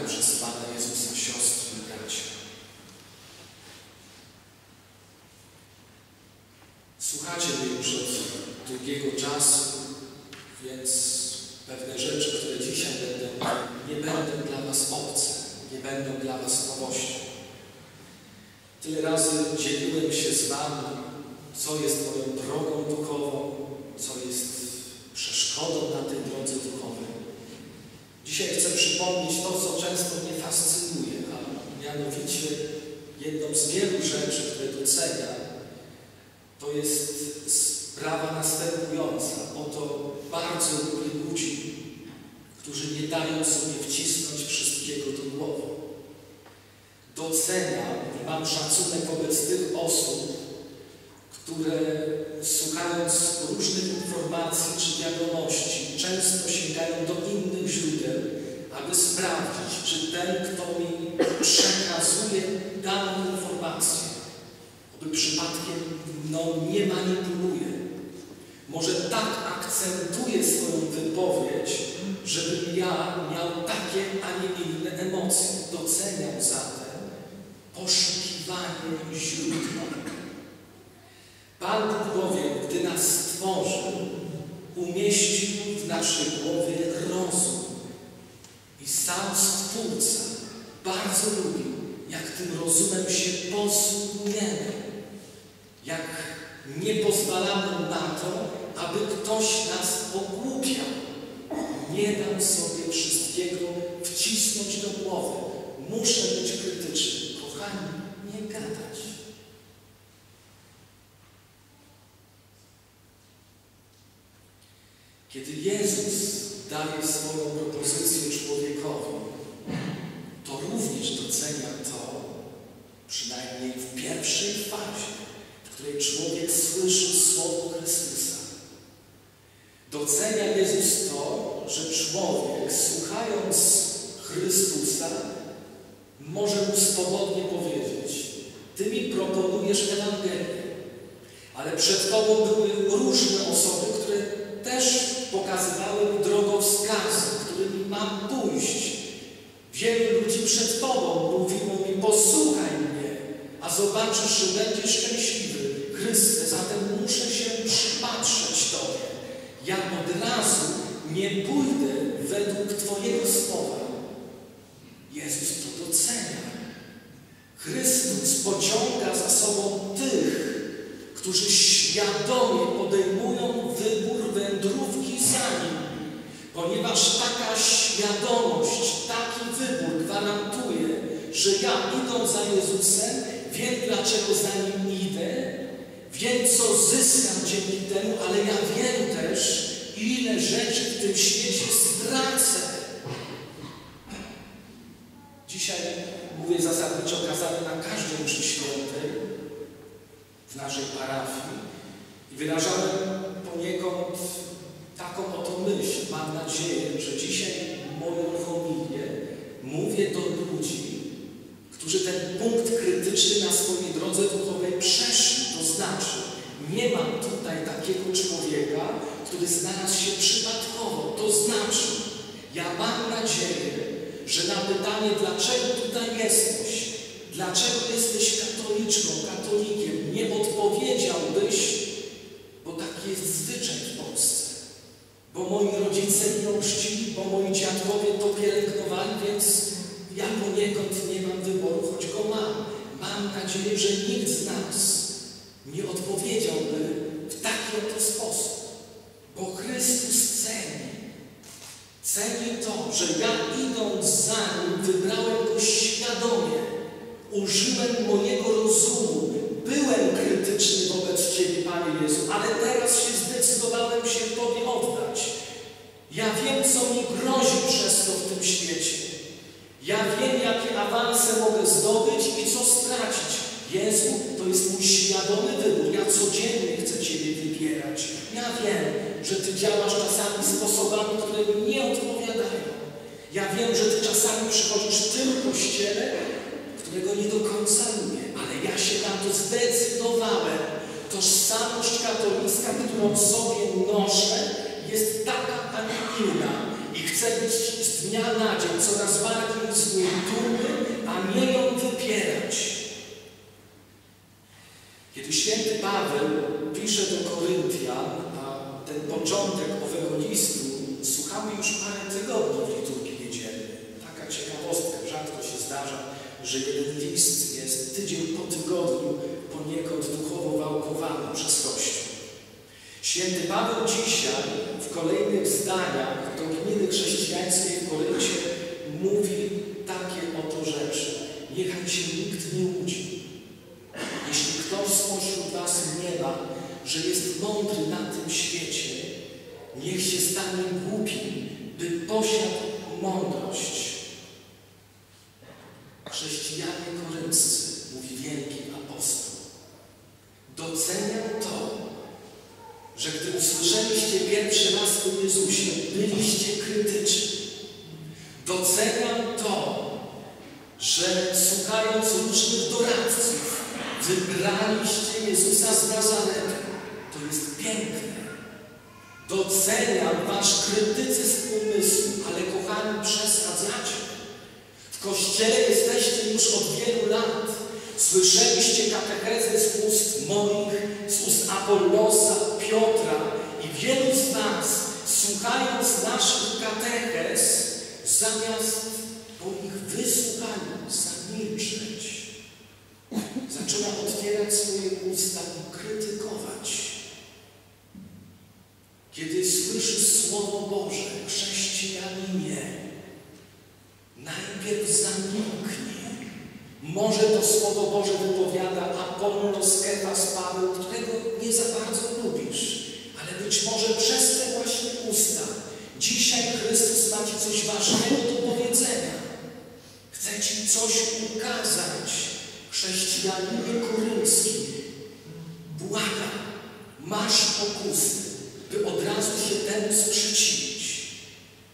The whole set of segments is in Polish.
kochane przez Pana Jezusa siostry i bracia. Słuchacie mnie już od długiego czasu, więc pewne rzeczy, które dzisiaj będą, nie będą dla Was obce, nie będą dla Was nowością. Tyle razy dzieliłem się z Wami, co jest moją drogą duchową, co jest przeszkodą na tej. Dzisiaj chcę przypomnieć to, co często mnie fascynuje, a mianowicie jedną z wielu rzeczy, które doceniam, to jest sprawa następująca. Oto bardzo lubię ludzi, którzy nie dają sobie wcisnąć wszystkiego do głowy. Doceniam i mam szacunek wobec tych osób, które słuchając różnych informacji czy wiadomości, często sięgają do innych źródeł, aby sprawdzić, czy ten, kto mi przekazuje daną informację, aby przypadkiem no, nie manipuluje. Może tak akcentuje swoją wypowiedź, żebym ja miał takie, a nie inne emocje. Doceniam zatem poszukiwanie źródła. Pan Bóg bowiem, gdy nas stworzył, umieścił w naszej głowie rozum. Sam Stwórca bardzo lubił, jak tym rozumem się posługujemy. Jak nie pozwalamy na to, aby ktoś nas ogłupiał. Nie dam sobie wszystkiego wcisnąć do głowy. Muszę być krytyczny. Kochani, nie gadać. Kiedy Jezus daje swoją propozycję człowiekowi, to również docenia to, przynajmniej w pierwszej fazie, w której człowiek słyszy Słowo Chrystusa. Docenia Jezus to, że człowiek, słuchając Chrystusa, może mu swobodnie powiedzieć: Ty mi proponujesz Ewangelię, ale przed Tobą były różne osoby, też pokazywały mi drogowskazy, którymi mam pójść. Wielu ludzi przed Tobą mówiło mi: Posłuchaj mnie, a zobaczysz, że będziesz szczęśliwy. Chryste, zatem muszę się przypatrzeć Tobie. Ja od razu nie pójdę według Twojego słowa. Jezus to docenia. Chrystus pociąga za sobą tych, którzy świadomie podejmują wybór wędrówki za Nim, ponieważ taka świadomość, taki wybór gwarantuje, że ja idąc za Jezusem, wiem dlaczego za Nim idę, wiem co zyskam dzięki temu, ale ja wiem też, ile rzeczy w tym świecie stracę. Dzisiaj mówię zasadniczo kazany na każdej mszy świętej w naszej parafii i wyrażałem poniekąd taką oto myśl. Mam nadzieję, że dzisiaj moją homilię mówię do ludzi, którzy ten punkt krytyczny na swojej drodze duchowej przeszli. To znaczy, nie mam tutaj takiego człowieka, który znalazł się przypadkowo. To znaczy, ja mam nadzieję, że na pytanie, dlaczego tutaj jesteś, dlaczego jesteś katoliczką, katolikiem, nie odpowiedziałbyś, bo taki jest zwyczaj w Polsce. Bo moi rodzice mnie chrzcili, bo moi dziadkowie to pielęgnowali, więc ja poniekąd nie mam wyboru, choć go mam. Mam nadzieję, że nikt z nas nie odpowiedziałby w taki oto sposób, bo Chrystus ceni. Ceni to, że ja idąc za Nim wybrałem Go świadomie, użyłem mojego rozumu, byłem krytyczny wobec Ciebie, Panie Jezu, ale teraz się zdecydowałem się Tobie oddać. Ja wiem, co mi grozi przez to w tym świecie. Ja wiem, jakie awanse mogę zdobyć i co stracić. Jezu, to jest mój świadomy wybór. Ja codziennie chcę Ciebie wybierać. Ja wiem, że Ty działasz czasami sposobami, które mi nie odpowiadają. Ja wiem, że Ty czasami przychodzisz w tym kościele, którego nie do końca lubię, ale ja się na to zdecydowałem. Tożsamość katolicka, którą sobie noszę, jest taka, a nie inna. I chce być z dnia na dzień coraz bardziej z niej dumny, a nie ją wypierać. Kiedy święty Paweł pisze do Koryntian, a ten początek owego listu słuchamy już parę tygodni że jeden list jest tydzień po tygodniu poniekąd duchowo wałkowany przez Kościół. Święty Paweł dzisiaj w kolejnych zdaniach do gminy chrześcijańskiej w Koryncie mówi takie oto rzeczy. Niechaj się nikt nie łudzi. Jeśli ktoś spośród was nie ma, że jest mądry na tym świecie, niech się stanie głupim, by posiadł mądrość. Doceniam to, że gdy usłyszeliście pierwszy raz o Jezusie, byliście krytyczni. Doceniam to, że słuchając różnych doradców, wybraliście Jezusa z Nazaretu. To jest piękne. Doceniam wasz krytycyzm umysłu, ale kochani, przesadzacie. W Kościele jesteście już od wielu lat. Słyszeliście katechezę z ust moich, z ust Apollosa, Piotra i wielu z nas, słuchając naszych katechez, zamiast po ich wysłuchaniu zamilczeć, zaczyna otwierać swoje usta i krytykować. Kiedy słyszy Słowo Boże, chrześcijaninie, najpierw zamilknij. Może to Słowo Boże wypowiada Apollos Kefas Paweł, którego nie za bardzo lubisz, ale być może przez te właśnie usta dzisiaj Chrystus ma Ci coś ważnego do powiedzenia. Chce Ci coś ukazać. Chrześcijaninie koryncki, błagam, masz pokusy, by od razu się temu sprzeciwić.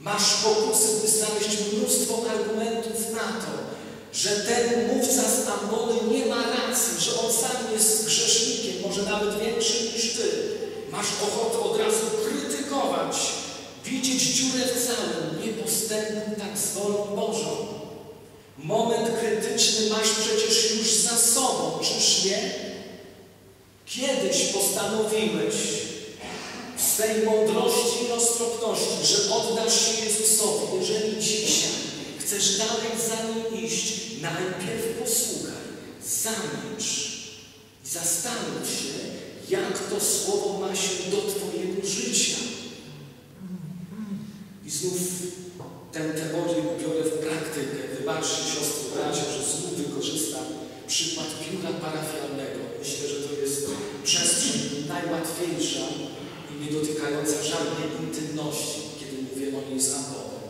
Masz pokusy, by znaleźć mnóstwo argumentów na to, że ten mówca z Ambony nie ma racji, że on sam jest grzesznikiem, może nawet większym niż Ty. Masz ochotę od razu krytykować, widzieć dziurę w całym, nie postępuj tak z wolą Bożą. Moment krytyczny masz przecież już za sobą, czyż nie? Kiedyś postanowiłeś w swej mądrości i roztropności, że oddasz się Jezusowi. Jeżeli dzisiaj chcesz dalej za Nim najpierw posłuchaj, zamilcz i zastanów się, jak to Słowo ma się do Twojego życia. I znów tę teorię ubiorę w praktykę. Wybaczcie siostry, bracia, że znów wykorzystam przykład biura parafialnego. Myślę, że to jest przestrzeń najłatwiejsza i nie dotykająca żadnej intymności, kiedy mówię o niej z Ambonem.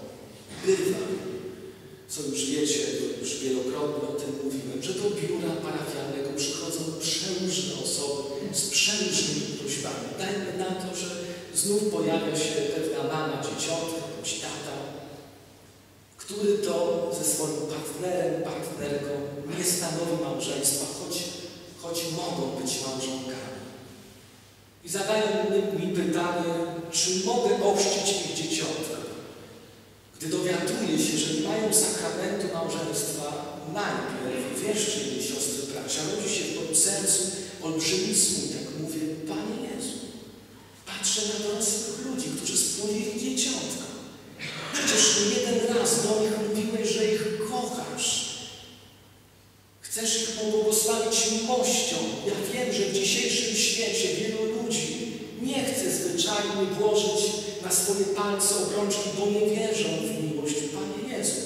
Bywa, co już wiecie, bo już wielokrotnie o tym mówiłem, że do biura parafialnego przychodzą przeróżne osoby z przeróżnymi prośbami. Dajmy na to, że znów pojawia się pewna mama, dzieciątka, bądź tata, który to ze swoim partnerem, partnerką nie stanowi małżeństwa, choć, choć mogą być małżonkami. I zadają mi pytanie, czy mogę ochrzcić ich dzieciątka. Gdy dowiaduję się, że nie mają sakramentu małżeństwa, najpierw, wierzcie mi, siostry bracia, rodzi się w moim sercu olbrzymi smutek. Mówię, Panie Jezu, patrzę na dorosłych ludzi, którzy spłonili dzieciątka. Przecież nie jeden raz do nich mówiłeś, że ich kochasz. Chcesz ich pobłogosławić miłością. Ja wiem, że w dzisiejszym świecie wielu ludzi nie chce zwyczajnie włożyć na swoje palce obrączki, bo nie wierzą w miłość Panie Jezu.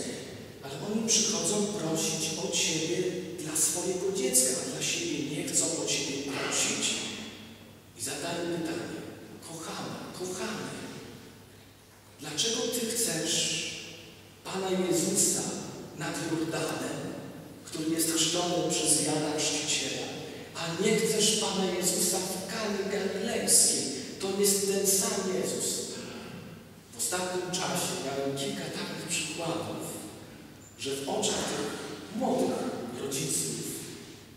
Ale oni przychodzą prosić o Ciebie dla swojego dziecka, a dla siebie nie chcą o Ciebie prosić. I zadają pytanie, kochana, kochany, dlaczego Ty chcesz Pana Jezusa nad Jordanem, który jest chrzczony przez Jana Chrzciciela, a nie chcesz Pana Jezusa w Kanie Galilejskiej. To jest ten sam Jezus. Ostatnim czasie miałem kilka takich przykładów, że w oczach tych młodych rodziców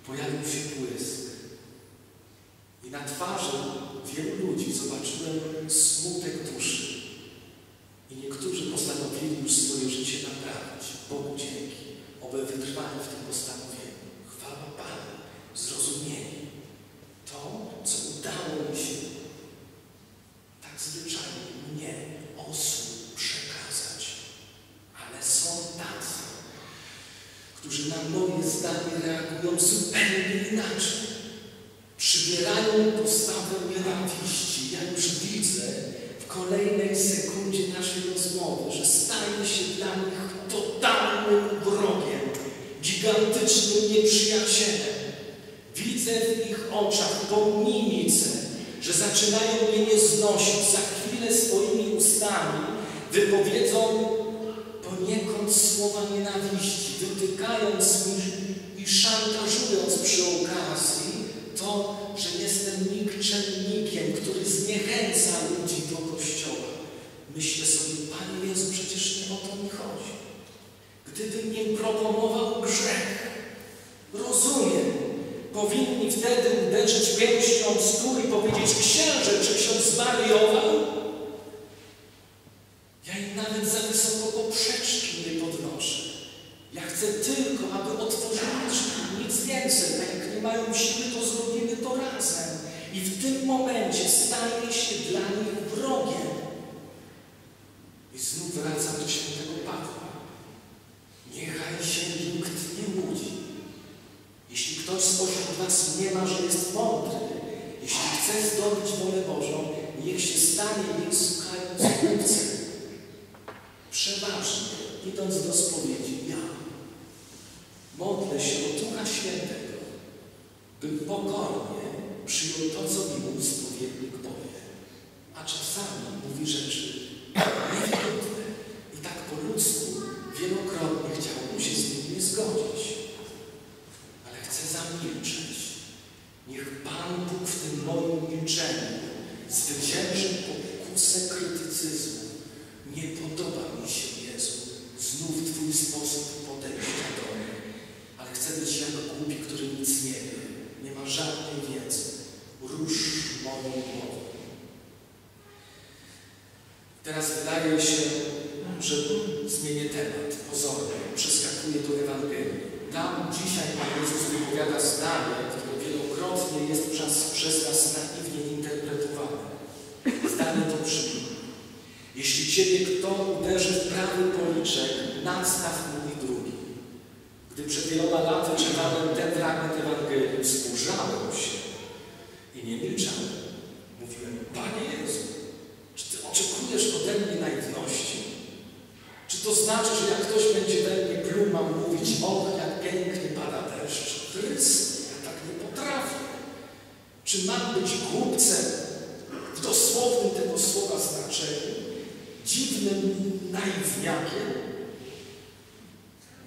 pojawił się błysk. I na twarzy wielu ludzi zobaczyłem smutek duszy. I niektórzy postanowili zwyczajnie mnie, osób przekazać. Ale są tacy, którzy na moje zdanie reagują zupełnie inaczej. Przybierają postawę nienawiści. Ja już widzę w kolejnej sekundzie naszej rozmowy, że staje się dla nich totalnym wrogiem, gigantycznym nieprzyjacielem. Widzę w ich oczach mimice, że zaczynają mnie nie znosić. Za chwilę swoimi ustami wypowiedzą poniekąd słowa nienawiści, wytykając mi i szantażując przy okazji to, że jestem nikczemnikiem, który zniechęca ludzi do Kościoła. Myślę sobie, Panie Jezu, przecież nie o to mi chodzi. Gdybym nie proponował grzech, rozumiem, powinni wtedy uderzyć pięścią w stół i powiedzieć, księże, czy ksiądz zwariował? Ja im nawet za wysoko poprzeczki nie podnoszę. Ja chcę tylko, aby otworzyli drzwi, nic więcej. A jak nie mają siły, to zrobimy to razem. I w tym momencie staje się dla nich wrogiem. I znów wracam do świętego Pawła. Niechaj się nikt nie łudzi. Jeśli ktoś spośród Was nie ma, że jest mądry, jeśli chce zdobyć wolę Bożą, niech się stanie jej słuchając mówcy. Przeważnie, idąc do spowiedzi, ja modlę się o Ducha Świętego, bym pokornie przyjął to, co mi mój spowiednik powie. A czasami mówi rzeczy niewygodne i tak po ludzku wielokrotnie chciałbym się z nim nie zgodzić. Ale chcę zamilczeć. Niech Pan Bóg w tym moim milczeniu zwycięży pokusę krytycyzmu. Nie podoba mi się, Jezu, znów Twój sposób podejścia do mnie, ale chcę być jak głupi, który nic nie wie, nie ma żadnej wiedzy. Rusz moją głową. Teraz wydaje się, że zmienię temat pozornie, przeskakuję do Ewangelii. Tam dzisiaj Pan Jezus wypowiada zdanie, które wielokrotnie jest przez, nas naiwnie interpretowane. Zdanie to brzmi. Jeśli Ciebie kto uderzy w prawy policzek, nadstaw mu i drugi. Gdy przed wieloma laty czytałem ten fragment Ewangelii, wzburzałem się i nie milczałem. Mówiłem, Panie Jezu, czy Ty oczekujesz ode mnie naiwności? Czy to znaczy, że jak ktoś będzie we mnie pluł, mam mówić, och, jak pięknie pada deszcz? Chryste, ja tak nie potrafię. Czy mam być głupcem w dosłownym tego słowa znaczeniu? Dziwnym naiwniakiem?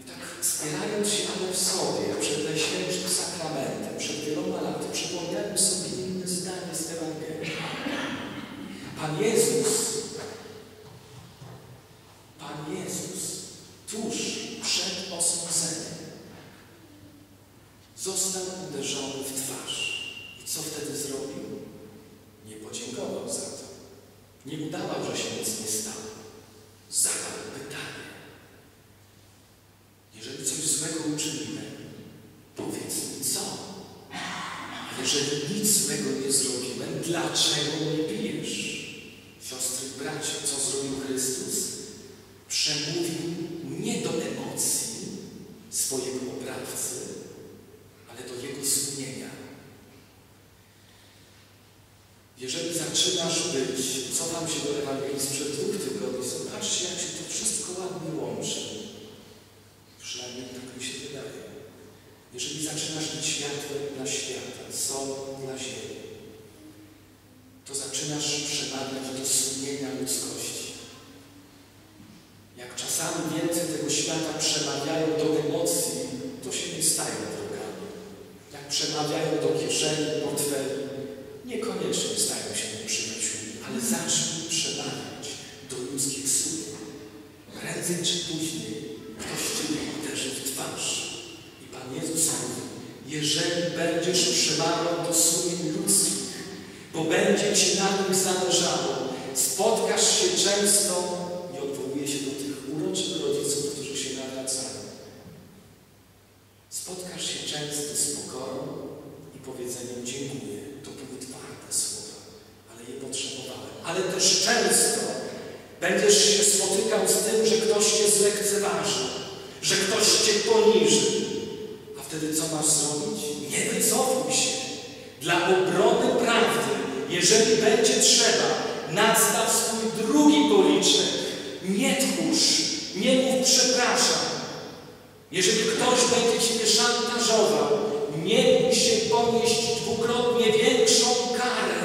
I tak spierając się ale w sobie przed Najświętszym Sakramentem, przed wieloma laty, przypomniałem sobie inne zdanie z Ewangelii. Pan Jezus, Pan Jezus tuż przed osądzeniem został uderzony w twarz. I co wtedy zrobił? Nie podziękował za to. Nie udawał, że się nic nie stało. Zadał pytanie. Jeżeli coś złego uczynimy, powiedz mi co. Jeżeli nic złego nie zrobiłem, dlaczego mnie bijesz? Siostry bracia, co zrobił Chrystus? Przemówił nie do emocji swojego oprawcy, ale do jego sumienia. Jeżeli zaczynasz być, cofam się do Ewangelii sprzed dwóch tygodni, zobaczcie, jak się to wszystko ładnie łączy. Przynajmniej tak mi się wydaje. Jeżeli zaczynasz być światłem dla świata, solą dla ziemi, to zaczynasz przemawiać do sumienia ludzkości. Czasami więcej tego świata przemawiają do emocji, to się nie stają drogami. Jak przemawiają do kieszeni, portfeli, niekoniecznie stają się nieprzyjaciółmi, ale zacznij przemawiać do ludzkich słów. Prędzej czy później ktoś Ciebie uderzy w twarz. I Pan Jezus mówi, jeżeli będziesz przemawiał do sumień ludzkich, bo będzie Ci na nich zależało, spotkasz się często, się często z pokorą i powiedzeniem dziękuję. To były twarde słowa, ale je potrzebowałem. Ale też często będziesz się spotykał z tym, że ktoś cię zlekceważy, że ktoś cię poniży. A wtedy co masz zrobić? Nie wycofuj się. Dla obrony prawdy, jeżeli będzie trzeba, nadstaw swój drugi policzek. Nie tchórz, nie mów przepraszam, jeżeli ktoś będzie Ciebie szantażował, nie musi ponieść dwukrotnie większą karę.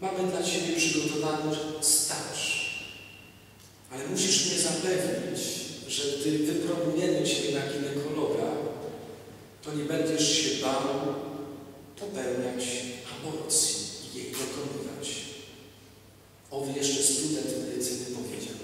Mamy dla Ciebie przygotowany staż, ale musisz mnie zapewnić, że gdy wyproponujemy Ciebie na ginekologa, to nie będziesz się bał popełniać aborcji i jej dokonywać. Owy jeszcze student medycyny powiedział.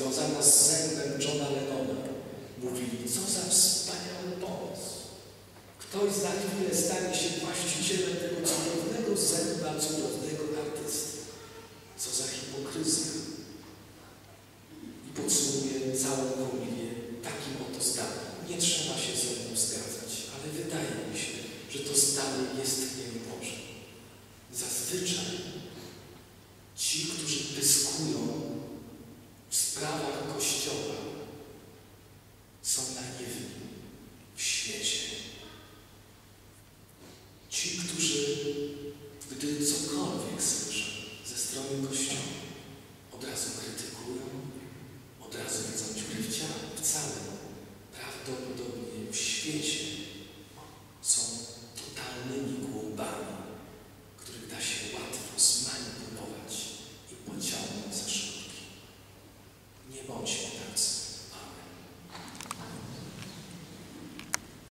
związana z zębem Johna Lennona, mówili, co za wspaniały pomysł. Ktoś za chwilę